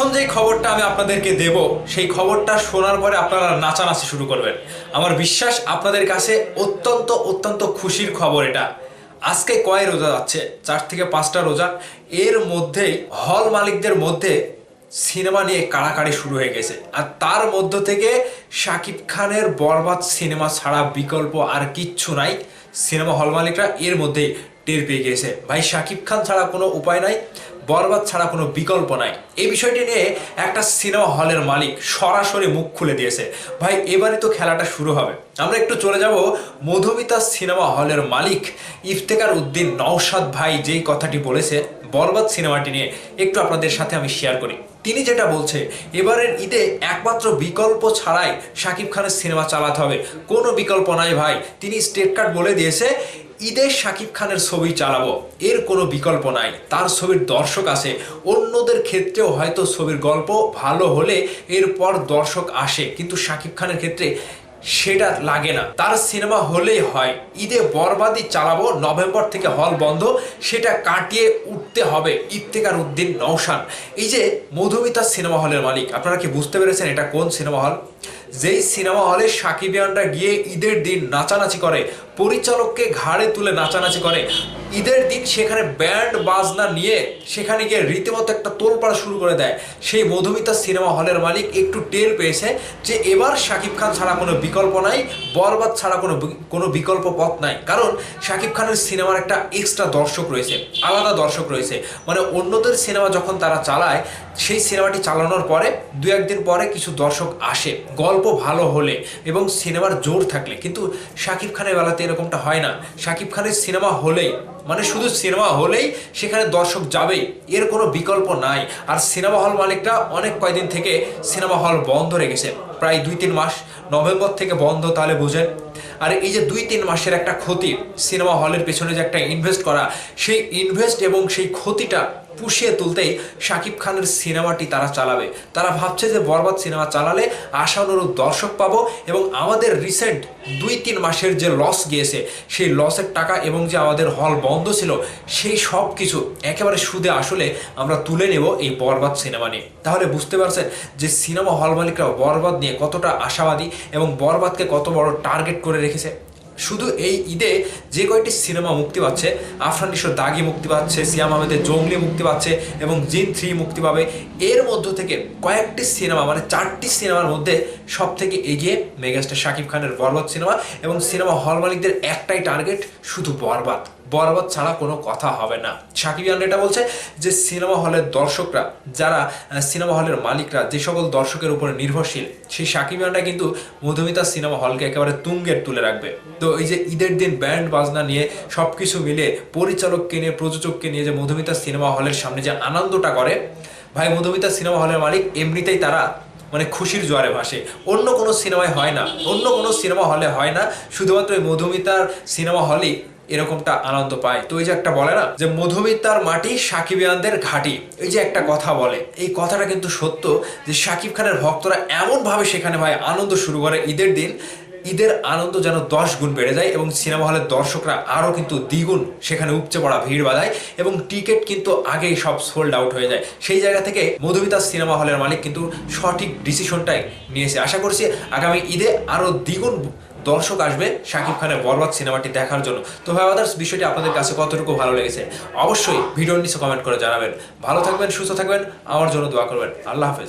এখন যেই খবরটা আমি আপনাদেরকে দেব, সেই খবরটা শোনার পরে আপনারা নাচানাচি শুরু করবেন। আমার বিশ্বাস, আপনাদের কাছে অত্যন্ত অত্যন্ত খুশির খবর এটা। আজকে কয় রোজা যাচ্ছে? চার থেকে পাঁচটা রোজা। এর মধ্যেই হল মালিকদের মধ্যে সিনেমা নিয়ে কাড়াকাড়ি শুরু হয়ে গেছে। আর তার মধ্য থেকে শাকিব খানের বরবাদ সিনেমা ছাড়া বিকল্প আর কিচ্ছু নাই। সিনেমা হল মালিকরা এর মধ্যেই টের পেয়ে গেছে। ভাই, শাকিব খান ছাড়া কোনো উপায় নাই। বরবাদ ছাড়া কোনো বিকল্প নাই। এই বিষয়টি নিয়ে একটা সিনেমা হলের মালিক সরাসরি মুখ খুলে দিয়েছে, ভাই, এবারই তো খেলাটা শুরু হবে। আমরা একটু চলে যাব মধুমিতা সিনেমা হলের মালিক ইফতেকার উদ্দিন নওশাদ ভাই যেই কথাটি বলেছে বরবাদ সিনেমাটি নিয়ে একটু আপনাদের সাথে আমি শেয়ার করি। তিনি যেটা বলছে, এবারের ঈদে একমাত্র বিকল্প ছাড়াই শাকিব খানের সিনেমা চালাতে হবে। কোনো বিকল্প নাই ভাই। তিনি স্টেট কার্ড বলে দিয়েছে, ঈদে শাকিব খানের ছবি চালাবো। এর কোনো বিকল্প নাই। তার ছবির দর্শক আছে। অন্যদের ক্ষেত্রেও হয়তো ছবির গল্প ভালো হলে এরপর দর্শক আসে। কিন্তু শাকিব খানের ক্ষেত্রে সেটা লাগে না। তার সিনেমা হলেই হয়। ঈদে বরবাদি চালাবো, নভেম্বর থেকে হল বন্ধ, সেটা কাটিয়ে উঠতে হবে। ইফতেকার উদ্দিন নৌশান এই যে মধুমিতা সিনেমা হলের মালিক, আপনারা কি বুঝতে পেরেছেন এটা কোন সিনেমা হল? যেই সিনেমা হলে সাকিবিয়ানরা গিয়ে ঈদের দিন নাচানাচি করে পরিচালককে ঘাড়ে তুলে নাচানাচি করে। ঈদের দিন সেখানে ব্যান্ড বাজনা নিয়ে সেখানে গিয়ে রীতিমতো একটা তোলপাড় শুরু করে দেয়। সেই মধুমিতা সিনেমা হলের মালিক একটু টের পেয়েছে যে এবার শাকিব খান ছাড়া কোনো বিকল্প নাই, বরবাদ ছাড়া কোনো কোনো বিকল্প পথ নাই। কারণ শাকিব খানের সিনেমার একটা এক্সট্রা দর্শক রয়েছে, আলাদা দর্শক রয়েছে। মানে অন্যদের সিনেমা যখন তারা চালায়, সেই সিনেমাটি চালানোর পরে দু একদিন পরে কিছু দর্শক আসে, গল্প ভালো হলে এবং সিনেমার জোর থাকলে। কিন্তু শাকিব খানের বেলাতে এরকমটা হয় না। শাকিব খানের সিনেমা হলেই মানে শুধু সিনেমা হলেই সেখানে দর্শক যাবেই এর কোনো বিকল্প নাই। আর সিনেমা হল মালিকরা অনেক কয়দিন থেকে সিনেমা হল বন্ধ রেখেছে। প্রায় দুই তিন মাস। নভেম্বর থেকে বন্ধ তাহলে বুঝেন। আর এই যে দুই তিন মাসের একটা ক্ষতি, সিনেমা হলের পেছনে যে একটা ইনভেস্ট করা, সেই ইনভেস্ট এবং সেই ক্ষতিটা পুষিয়ে তুলতেই শাকিব খানের সিনেমাটি তারা চালাবে। তারা ভাবছে যে বরবাদ সিনেমা চালালে আশানুরূপ দর্শক পাবো এবং আমাদের রিসেন্ট দুই তিন মাসের যে লস গিয়েছে, সেই লসের টাকা এবং যে আমাদের হল বন্ধ ছিল, সেই সব কিছু একেবারে সুদে আসলে আমরা তুলে নেব এই বরবাদ সিনেমা নিয়ে। তাহলে বুঝতে পারছেন যে সিনেমা হল মালিকরা বরবাদ নিয়ে কতটা আশাবাদী এবং বরবাদকে কত বড় টার্গেট করে রেখেছে। শুধু এই ঈদে যে কয়টি সিনেমা মুক্তি পাচ্ছে, আফরান নিশোর দাগি মুক্তি পাচ্ছে, সিয়াম আহমেদের জঙ্গলি মুক্তি পাচ্ছে এবং জিন থ্রি মুক্তি পাবে, এর মধ্য থেকে কয়েকটি সিনেমা মানে চারটি সিনেমার মধ্যে সব থেকে এগিয়ে মেগাস্টার শাকিব খানের বরবাদ সিনেমা এবং সিনেমা হল মালিকদের একটাই টার্গেট, শুধু বরবাদ। বরবাদ ছাড়া কোনো কথা হবে না। সাকিব ইয়ান এটা বলছে যে, সিনেমা হলের দর্শকরা, যারা সিনেমা হলের মালিকরা, যে সকল দর্শকের উপরে নির্ভরশীল, সেই সাকিব ইয়ানরা কিন্তু মধুমিতা সিনেমা হলকে একেবারে তুঙ্গের তুলে রাখবে। তো এই যে ঈদের দিন ব্যান্ড বাজনা নিয়ে সব কিছু মিলে, পরিচালককে নিয়ে, প্রযোজককে নিয়ে যে মধুমিতা সিনেমা হলের সামনে যে আনন্দটা করে, ভাই মধুমিতা সিনেমা হলের মালিক এমনিতেই তারা মানে খুশির জোয়ারে ভাসে। অন্য কোনো সিনেমায় হয় না, অন্য কোনো সিনেমা হলে হয় না, শুধুমাত্র মধুমিতার সিনেমা হলেই এরকমটা আনন্দ পায়। তো এই যে একটা বলে না, যে মধুমিতার মাটি সাকিবিয়ানদের ঘাটি, এই যে একটা কথা বলে। এই কথাটা কিন্তু সত্য যে সাকিব খানের ভক্তরা এমনভাবে সেখানে ভাই আনন্দ শুরু করে ঈদের দিন। ঈদের আনন্দ যেন দশ গুণ বেড়ে যায় এবং সিনেমা হলের দর্শকরা আরও কিন্তু দ্বিগুণ সেখানে উপচে পড়া ভিড় বাঁধায় এবং টিকিট কিন্তু আগেই সব সোল্ড আউট হয়ে যায়। সেই জায়গা থেকে মধুমিতা সিনেমা হলের মালিক কিন্তু সঠিক ডিসিশনটাই নিয়েছে। আশা করছি আগামী ঈদে আরও দ্বিগুণ দর্শক আসবে শাকিব খানের বরবাদ সিনেমাটি দেখার জন্য। তো ভাই আদার্স বিষয়টি আপনাদের কাছে কতটুকু ভালো লেগেছে? অবশ্যই ভিডিওর নিচে কমেন্ট করে জানাবেন। ভালো থাকবেন, সুস্থ থাকবেন, আমার জন্য দোয়া করবেন। আল্লাহ হাফেজ।